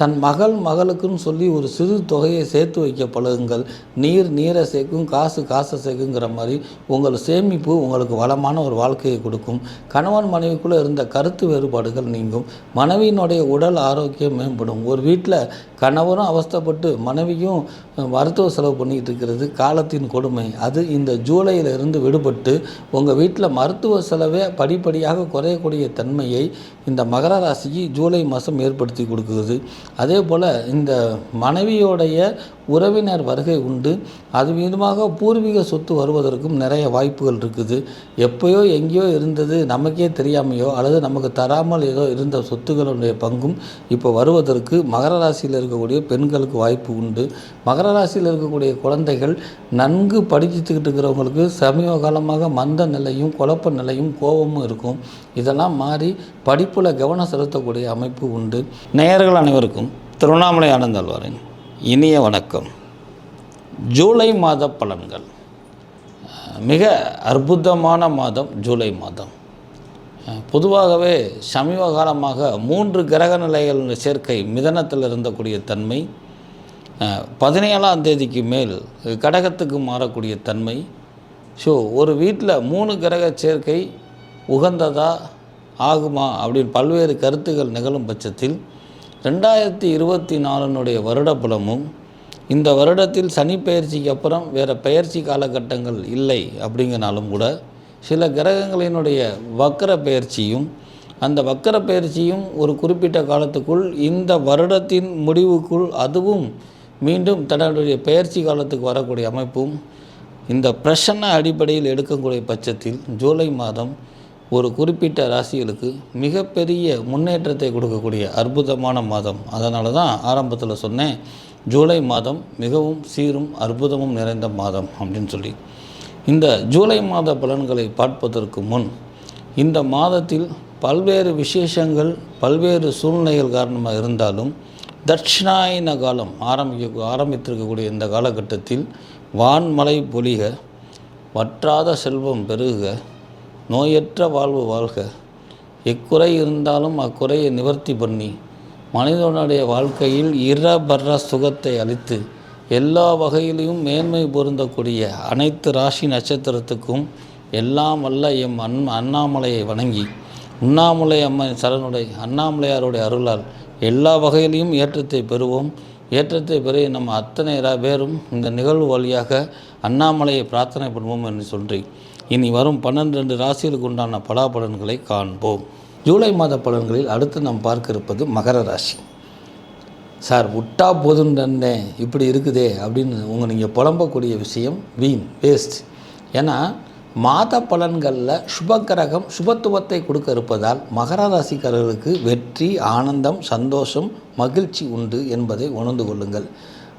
தன் மகள் மகளுக்குன்னு சொல்லி ஒரு சிறு தொகையை சேர்த்து வைக்க பழகுங்கள் நீர் நீரை சேர்க்கும் காசு காசை சேர்க்குங்கிற மாதிரி உங்கள் சேமிப்பு உங்களுக்கு வளமான ஒரு வாழ்க்கையை கொடுக்கும். கணவன் மனைவிக்குள்ளே இருந்த கருத்து வேறுபாடுகள் நீங்கும். மனைவியினுடைய உடல் ஆரோக்கியம் மேம்படும். ஒரு வீட்டில் கணவரும் அவஸ்தைப்பட்டு மனைவியும் மருத்துவ செலவு பண்ணிக்கிட்டு இருக்கிறது காலத்தின் கொடுமை. அது இந்த ஜூலையிலிருந்து விடுபட்டு உங்கள் வீட்டில் மருத்துவ செலவே படிப்படியாக குறையக்கூடிய தன்மையை இந்த மகர ராசிக்கு ஜூலை மாதம் ஏற்படுத்தி கொடுக்குது. அதே போல் இந்த மனைவியோடைய உறவினர் வருகை உண்டு. அது விதமாக பூர்வீக சொத்து வருவதற்கும் நிறைய வாய்ப்புகள் இருக்குது. எப்போயோ எங்கேயோ இருந்தது நமக்கே தெரியாமையோ அல்லது நமக்கு தராமல் ஏதோ இருந்த சொத்துகளுடைய பங்கும் இப்போ வருவதற்கு மகர ராசியில் இருக்கக்கூடிய பெண்களுக்கு வாய்ப்பு உண்டு. மகர ராசியில் இருக்கக்கூடிய குழந்தைகள் நன்கு படிச்சுக்கிட்டு இருக்கிறவங்களுக்கு சமீப காலமாக மந்த நிலையும் குழப்ப நிலையும் கோபமும் இருக்கும். இதெல்லாம் மாறி படிப்பில் கவனம் செலுத்தக்கூடிய அமைப்பு உண்டு. நேயர்கள் அனைவருக்கும் திருவண்ணாமலை ஆனந்தாழ்வாரின் இனிய வணக்கம். ஜூலை மாத பலன்கள். மிக அற்புதமான மாதம் ஜூலை மாதம். பொதுவாகவே சமீப காலமாக மூன்று கிரக நிலைகள் சேர்க்கை மிதனத்தில் இருந்தக்கூடிய தன்மை பதினேழாம் தேதிக்கு மேல் கடகத்துக்கு மாறக்கூடிய தன்மை. ஸோ ஒரு வீட்டில் மூணு கிரக சேர்க்கை உகந்ததா ஆகுமா அப்படின்னு பல்வேறு கருத்துகள் நிகழும் பட்சத்தில் ரெண்டாயிரத்தி இருபத்தி நாலுனுடைய வருடப்புலமும் இந்த வருடத்தில் சனி பயிற்சிக்கு அப்புறம் வேறு பயிற்சி காலகட்டங்கள் இல்லை அப்படிங்கனாலும் கூட சில கிரகங்களினுடைய வக்கர பயிற்சியும் அந்த வக்கர பயிற்சியும் ஒரு குறிப்பிட்ட காலத்துக்குள் இந்த வருடத்தின் முடிவுக்குள் அதுவும் மீண்டும் தன்னுடைய பயிற்சி காலத்துக்கு வரக்கூடிய அமைப்பும் இந்த பிரசன்ன அடிப்படையில் எடுக்கக்கூடிய பட்சத்தில் ஜூலை மாதம் ஒரு குறிப்பிட்ட ராசிகளுக்கு மிகப்பெரிய முன்னேற்றத்தை கொடுக்கக்கூடிய அற்புதமான மாதம். அதனால தான் ஆரம்பத்தில் சொன்னேன் ஜூலை மாதம் மிகவும் சீரும் அற்புதமும் நிறைந்த மாதம் அப்படின்னு சொல்லி. இந்த ஜூலை மாத பலன்களை பார்ப்பதற்கு முன் இந்த மாதத்தில் பல்வேறு விசேஷங்கள் பல்வேறு சூழ்நிலைகள் காரணமாக இருந்தாலும் தட்சிணாயன காலம் ஆரம்பிக்க ஆரம்பித்திருக்கக்கூடிய இந்த காலகட்டத்தில் வான்மலை பொலிக வற்றாத செல்வம் பெருக நோயற்ற வாழ்வு வாழ்க. எக்குறை இருந்தாலும் அக்குறையை நிவர்த்தி பண்ணி மனிதனுடைய வாழ்க்கையில் இரபர சுகத்தை அளித்து எல்லா வகையிலையும் மேன்மை பொருந்தக்கூடிய அனைத்து ராசி நட்சத்திரத்துக்கும் எல்லாம் வல்ல எம் அன் அண்ணாமலையை வணங்கி உண்ணாமலை அம்மன் சரணுடைய அண்ணாமலையாருடைய அருளால் எல்லா வகையிலையும் ஏற்றத்தை பெறுவோம். ஏற்றத்தை பெற நம்ம அத்தனை பேரும் இந்த நிகழ்வு வழியாக அண்ணாமலையை பிரார்த்தனை பண்ணுவோம் என்று சொல்கிறேன் இனி வரும் பன்னெண்டு ராசிகளுக்கு உண்டான பலாபலன்களை காண்போம். ஜூலை மாத பலன்களில் அடுத்து நாம் பார்க்க இருப்பது மகர ராசி. சார் விட்டா போதுன்றே இப்படி இருக்குதே அப்படின்னு உங்கள் நீங்கள் புலம்பக்கூடிய விஷயம் வீண் வேஸ்ட் ஏன்னா மாத பலன்களில் சுபக்கிரகம் சுபத்துவத்தை கொடுக்க இருப்பதால் மகர ராசிக்காரர்களுக்கு வெற்றி ஆனந்தம் சந்தோஷம் மகிழ்ச்சி உண்டு என்பதை உணர்ந்து கொள்ளுங்கள்.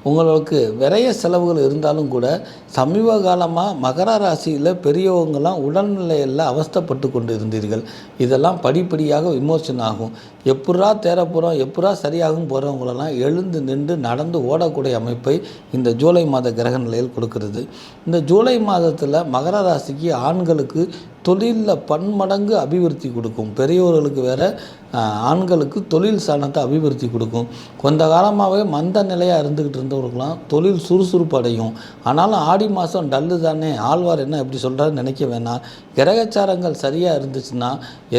உங்களுக்கு விரைய செலவுகள் இருந்தாலும் கூட சமீப காலமாக மகர ராசியில் பெரியவங்களாம் உடல்நிலையில் அவஸ்தைப்பட்டு கொண்டு இருந்தீர்கள் இதெல்லாம் படிப்படியாக விமோசனம் ஆகும். எப்படா தேரப்போகிறோம் எப்படா சரியாகும் போகிறவங்களெல்லாம் எழுந்து நின்று நடந்து ஓடக்கூடிய அமைப்பை இந்த ஜூலை மாத கிரக நிலையில் கொடுக்கிறது. இந்த ஜூலை மாதத்தில் மகர ராசிக்கு ஆண்களுக்கு தொழிலில் பன்மடங்கு அபிவிருத்தி கொடுக்கும். பெரியவர்களுக்கு வேற ஆண்களுக்கு தொழில் சாணத்தை அபிவிருத்தி கொடுக்கும். கொஞ்ச காலமாகவே மந்த நிலையாக இருந்துக்கிட்டு இருந்தவர்களுக்கெல்லாம் தொழில் சுறுசுறுப்பு அடையும். ஆனாலும் ஆடி மாதம் டல்லு தானே ஆழ்வார் என்ன இப்படி சொல்கிறாரு நினைக்க வேணாம். கிரகச்சாரங்கள் சரியாக இருந்துச்சுன்னா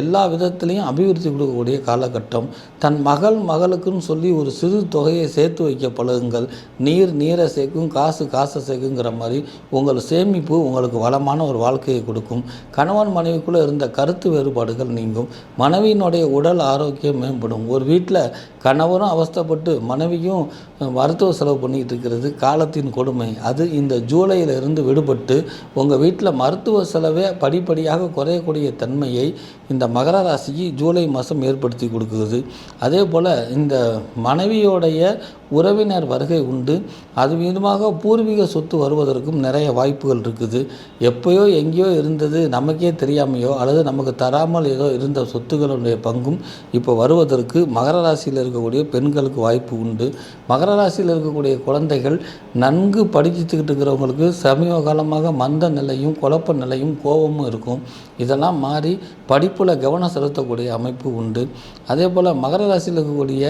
எல்லா விதத்துலேயும் அபிவிருத்தி கொடுக்கக்கூடிய காலகட்டம் தன் மகள் மகளுக்குன்னு சொல்லி ஒரு சிறு தொகையை சேர்த்து வைக்க பழகுங்கள். நீர் நீரை சேர்க்கும் காசு காசை சேர்க்குங்கிற மாதிரி உங்கள் சேமிப்பு உங்களுக்கு வளமான ஒரு வாழ்க்கையை கொடுக்கும். கணவன் மனைவிக்குள்ளே இருந்த கருத்து வேறுபாடுகள் நீங்கும். மனைவியினுடைய உடல் ஆரோக்கியம் மேம்படும். ஒரு வீட்டில் கணவரும் அவஸ்தைப்பட்டு மனைவியும் மருத்துவ செலவு பண்ணிக்கிட்டு இருக்கிறது காலத்தின் கொடுமை. அது இந்த ஜூலையிலிருந்து விடுபட்டு உங்கள் வீட்டில் மருத்துவ செலவே படிப்படியாக குறையக்கூடிய தன்மையை இந்த மகர ராசிக்கு ஜூலை மாதம் ஏற்படுத்தி கொடுக்குது. அதே போல் இந்த மனைவியோடைய உறவினர் வருகை உண்டு. அது விதமாக பூர்வீக சொத்து வருவதற்கும் நிறைய வாய்ப்புகள் இருக்குது. எப்போயோ எங்கேயோ இருந்தது நமக்கே தெரியாமையோ அல்லது நமக்கு தராமல் ஏதோ இருந்த சொத்துகளுடைய பங்கும் இப்போ வருவதற்கு மகர ராசியில் இருக்கக்கூடிய பெண்களுக்கு வாய்ப்பு உண்டு. மகர ராசியில் இருக்கக்கூடிய குழந்தைகள் நன்கு படிச்சுக்கிட்டு இருக்கிறவங்களுக்கு சமீப காலமாக மந்த நிலையும் குழப்ப நிலையும் கோபமும் இருக்கும். இதெல்லாம் மாறி படிப்பில் கவனம் செலுத்தக்கூடிய அமைப்பு உண்டு. அதே போல் மகர ராசியில் இருக்கக்கூடிய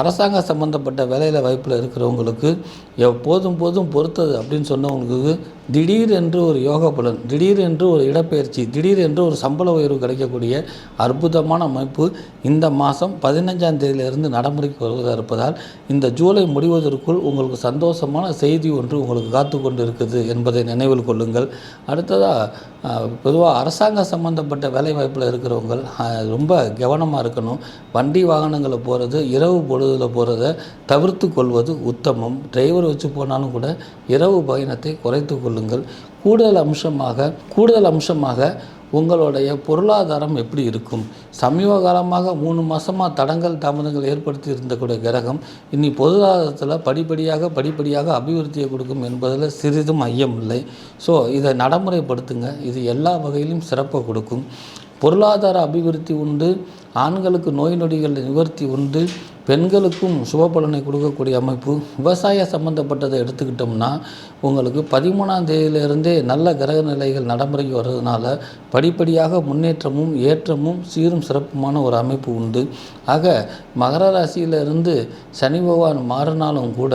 அரசாங்க சம்பந்தப்பட்ட வேலையில் வாய்ப்பில் இருக்கிறவங்களுக்கு எப்போதும் போதும் பொறுத்தது அப்படின்னு சொன்னவங்களுக்கு திடீர் என்று ஒரு யோக பலன் திடீர் என்று ஒரு இடப்பெயர்ச்சி திடீர் என்று ஒரு சம்பள உயர்வு கிடைக்கக்கூடிய அற்புதமான அமைப்பு இந்த மாதம் பதினஞ்சாம் தேதியிலிருந்து நடைமுறைக்கு வருவதாக இருப்பதால் இந்த ஜூலை முடிவதற்குள் உங்களுக்கு சந்தோஷமான செய்தி ஒன்று உங்களுக்கு காத்து கொண்டு இருக்குது என்பதை நினைவில் கொள்ளுங்கள். அடுத்ததாக பொதுவாக அரசாங்க சம்பந்தப்பட்ட வேலை வாய்ப்பில் இருக்கிறவங்க ரொம்ப கவனமாக இருக்கணும். வண்டி வாகனங்களில் போகிறது இரவு பொழுதில் போகிறத தவிர்த்து கொள்வது உத்தமம். டிரைவர் வச்சு போனாலும் கூட இரவு பயணத்தை குறைத்து கொள்ளுங்கள். கூடுதல் அம்சமாக கூடுதல் அம்சமாக உங்களுடைய பொருளாதாரம் எப்படி இருக்கும்? சமீப காலமாக மூணு மாதமாக தடங்கள் தாமதங்கள் ஏற்படுத்தி இருந்தக்கூடிய கிரகம் இனி பொருளாதாரத்தில் படிப்படியாக படிப்படியாக அபிவிருத்தியை கொடுக்கும் என்பதில் சிறிதும் ஐயமில்லை. ஸோ இதை நடைமுறைப்படுத்துங்க. இது எல்லா வகையிலும் சிறப்பை கொடுக்கும். பொருளாதார அபிவிருத்தி உண்டு. ஆண்களுக்கு நோய் நொடிகள் நிவர்த்தி உண்டு பெண்களுக்கும் சுபபலனை கொடுக்கக்கூடிய அமைப்பு. விவசாய சம்மந்தப்பட்டதை எடுத்துக்கிட்டோம்னா உங்களுக்கு பதிமூணாம் தேதியிலிருந்தே நல்ல கிரக நிலைகள் நடைமுறைக்கு வர்றதுனால படிப்படியாக முன்னேற்றமும் ஏற்றமும் சீரும் சிறப்புமான ஒரு அமைப்பு உண்டு. ஆக மகர ராசியிலிருந்து சனி பகவான் மாறினாலும் கூட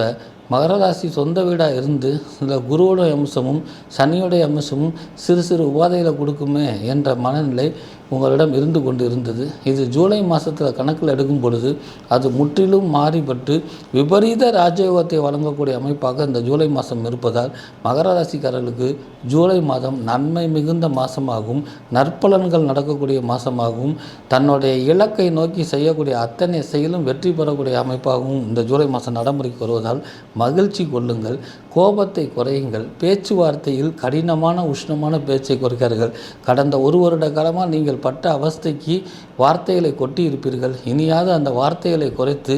மகர ராசி சொந்த வீடாக இருந்து இந்த குருவோட அம்சமும் சனியோடைய அம்சமும் சிறு சிறு உபாதைகளை கொடுக்குமே என்ற மனநிலை உங்களிடம் இருந்து கொண்டு இருந்தது இது ஜூலை மாதத்தில் கணக்கில் எடுக்கும் பொழுது அது முற்றிலும் மாறிப்பட்டு விபரீத ராஜயோகத்தை வழங்கக்கூடிய அமைப்பாக இந்த ஜூலை மாதம் இருப்பதால் மகர ராசிக்காரர்களுக்கு ஜூலை மாதம் நன்மை மிகுந்த மாதமாகவும் நற்பலன்கள் நடக்கக்கூடிய மாதமாகவும் தன்னுடைய இலக்கை நோக்கி செய்யக்கூடிய அத்தனை செயலும் வெற்றி பெறக்கூடிய அமைப்பாகவும் இந்த ஜூலை மாதம் நடைமுறைக்கு வருவதால் மகிழ்ச்சி கொள்ளுங்கள். கோபத்தை குறையுங்கள். பேச்சுவார்த்தையில் கடினமான உஷ்ணமான பேச்சை குறைக்கார்கள் கடந்த ஒரு வருட காலமாக நீங்கள் பட்ட அவஸ்தைக்கு வார்த்தைகளை கொட்டி இருப்பீர்கள் இனியாவது அந்த வார்த்தைகளை குறைத்து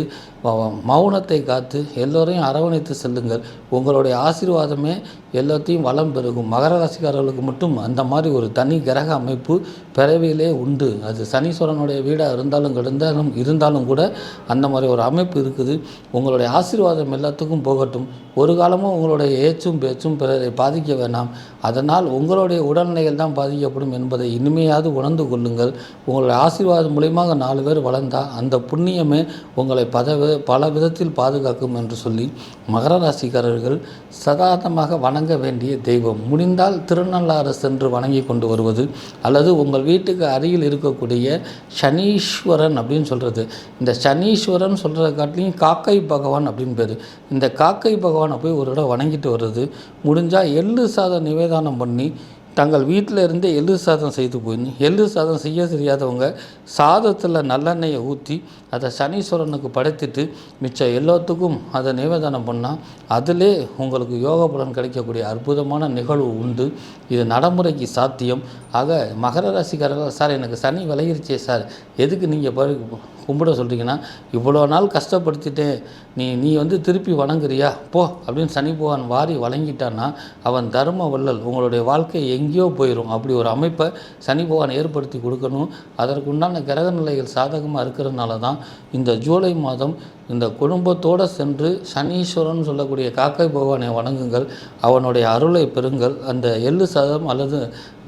மௌனத்தை காத்து எல்லோரையும் அரவணைத்து செல்லுங்கள். உங்களுடைய ஆசீர்வாதமே எல்லாத்தையும் வளம் பெருகும். மகர ராசிக்காரர்களுக்கு மட்டும் அந்த மாதிரி ஒரு தனி கிரக அமைப்பு பிறவியிலே உண்டு. அது சனீஸ்வரனுடைய வீடாக இருந்தாலும் கிடந்தாலும் இருந்தாலும் கூட அந்த மாதிரி ஒரு அமைப்பு இருக்குது. உங்களுடைய ஆசீர்வாதம் எல்லாத்துக்கும் போகட்டும். ஒரு காலமும் உங்களுடைய ஏச்சும் பேச்சும் பிறரை பாதிக்க வேண்டாம் அதனால் உங்களுடைய உடல்நிலைகள் தான் பாதிக்கப்படும் என்பதை இனிமையாவது உணர்ந்து கொள்ளுங்கள். உங்களுடைய ஆசீர்வாதம் மூலியமாக நாலு பேர் வளர்ந்தால் அந்த புண்ணியமே உங்களை பதவி பல விதத்தில் பாதுகாக்கும் என்று சொல்லி மகர ராசிக்காரர்கள் சதாதமாக வணங்க வேண்டிய தெய்வம். முடிந்தால் திருநள்ளாறு சென்று வணங்கி கொண்டு வருவது அல்லது உங்கள் வீட்டுக்கு அருகில் இருக்கக்கூடிய சனீஸ்வரன் அப்படின்னு சொல்கிறது இந்த சனீஸ்வரன் சொல்கிறத காட்டிலையும் காக்கை பகவான் அப்படின்னு பேர். இந்த காக்கை பகவானை போய் ஒரு இடம் வணங்கிட்டு வர்றது. முடிஞ்சால் எள்ளு சாதம் நிவேதானம் பண்ணி தங்கள் வீட்டில் இருந்தே எள்ளு சாதம் செய்து போய் எள்ளு சாதம் செய்ய தெரியாதவங்க சாதத்தில் நல்லெண்ணெயை ஊற்றி அதை சனீஸ்வரனுக்கு படைத்துட்டு மிச்சம் எல்லாத்துக்கும் அதை நிவேதனம் பண்ணால் அதிலே உங்களுக்கு யோக பலன் கிடைக்கக்கூடிய அற்புதமான நிகழ்வு உண்டு. இது நடைமுறைக்கு சாத்தியம். ஆக மகர ராசிக்காரர்கள் சார் எனக்கு சனி விலகிருச்சே சார். எதுக்கு நீங்கள் கும்பிட சொல்கிறீங்கன்னா இவ்வளோ நாள் கஷ்டப்படுத்திட்டேன். நீ நீ வந்து திருப்பி வணங்குறியா? போ அப்படின்னு சனி பகவான் வாரி வழங்கிட்டான்னா அவன் தர்ம வள்ளல் உங்களுடைய வாழ்க்கை எங்கேயோ போயிடும் அப்படி ஒரு அமைப்பை சனி பகவான் ஏற்படுத்தி கொடுக்கணும். அதற்குண்டான கிரக நிலைகள் சாதகமாக இருக்கிறதுனால தான் இந்த ஜூலை மாதம் இந்த குடும்பத்தோடு சென்று சனீஸ்வரன் சொல்லக்கூடிய காக்கை பகவானை வணங்குங்கள். அவனுடைய அருளை பெறுங்கள். அந்த எள்ளு சாதம் அல்லது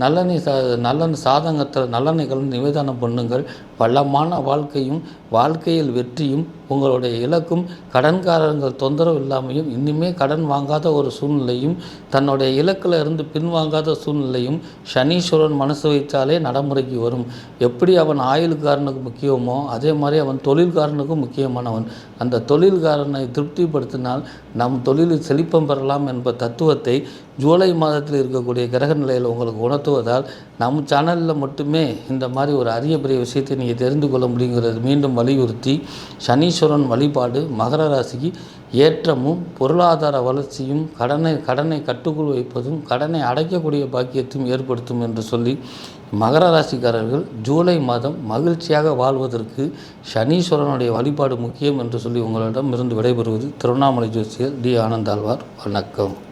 நல்லெண்ணெய் சா நல்லெண்ணெய் சாதகத்தில் நல்லெண்ணெய்கள் நிவேதனம் பண்ணுங்கள். பலமான வாழ்க்கையும் வாழ்க்கையில் வெற்றியும் உங்களுடைய இலக்கும் கடன்காரர்கள் தொந்தரவு இல்லாமையும் இன்னுமே கடன் வாங்காத ஒரு சூழ்நிலையும் தன்னுடைய இலக்கில் இருந்து பின்வாங்காத சூழ்நிலையும் சனீஸ்வரன் மனசு வைத்தாலே நடைமுறைக்கு வரும். எப்படி அவன் ஆயுள்காரனுக்கு முக்கியமோ அதே மாதிரி அவன் தொழில்காரனுக்கும் முக்கியமானவன். அந்த தொழில்காரனை திருப்திப்படுத்தினால் நம் தொழிலில் செழிப்பம் பெறலாம் என்ப தத்துவத்தை ஜூலை மாதத்தில் இருக்கக்கூடிய கிரக நிலையில் உங்களுக்கு உணர்த்துவதால் நம் சேனலில் மட்டுமே இந்த மாதிரி ஒரு அரிய பெரிய விஷயத்தை நீங்கள் தெரிந்து கொள்ள முடியுங்கிறது மீண்டும் வலியுறுத்தி சனீஸ்வரன் வழிபாடு மகர ராசிக்கு ஏற்றமும் பொருளாதார வளர்ச்சியும் கடனை கடனை கட்டுக்குள் வைப்பதும் கடனை அடைக்கக்கூடிய பாக்கியத்தையும் ஏற்படுத்தும் என்று சொல்லி மகர ராசிக்காரர்கள் ஜூலை மாதம் மகிழ்ச்சியாக வாழ்வதற்கு சனீஸ்வரனுடைய வழிபாடு முக்கியம் என்று சொல்லி உங்களிடம் இருந்து விடைபெறுவது திருவண்ணாமலை ஜோசியர் டி ஆனந்தாழ்வார். வணக்கம்.